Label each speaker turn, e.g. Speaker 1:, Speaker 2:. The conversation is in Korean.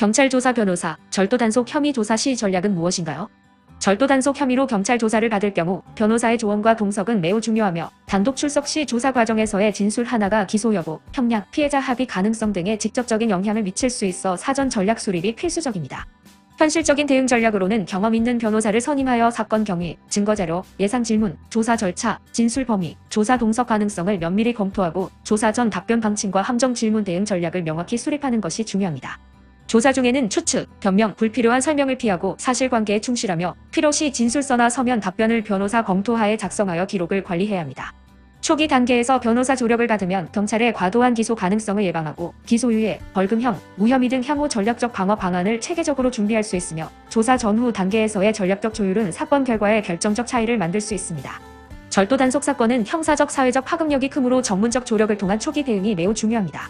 Speaker 1: 경찰 조사 변호사, 절도 단속 혐의 조사 시 전략은 무엇인가요? 절도 단속 혐의로 경찰 조사를 받을 경우 변호사의 조언과 동석은 매우 중요하며 단독 출석 시 조사 과정에서의 진술 하나가 기소 여부, 형량, 피해자 합의 가능성 등에 직접적인 영향을 미칠 수 있어 사전 전략 수립이 필수적입니다. 현실적인 대응 전략으로는 경험 있는 변호사를 선임하여 사건 경위, 증거 자료, 예상 질문, 조사 절차, 진술 범위, 조사 동석 가능성을 면밀히 검토하고 조사 전 답변 방침과 함정 질문 대응 전략을 명확히 수립하는 것이 중요합니다. 조사 중에는 추측, 변명, 불필요한 설명을 피하고 사실관계에 충실하며 필요시 진술서나 서면 답변을 변호사 검토하에 작성하여 기록을 관리해야 합니다. 초기 단계에서 변호사 조력을 받으면 경찰의 과도한 기소 가능성을 예방하고 기소유예, 벌금형, 무혐의 등 향후 전략적 방어 방안을 체계적으로 준비할 수 있으며 조사 전후 단계에서의 전략적 조율은 사건 결과에 결정적 차이를 만들 수 있습니다. 절도 단속 사건은 형사적 사회적 파급력이 크므로 전문적 조력을 통한 초기 대응이 매우 중요합니다.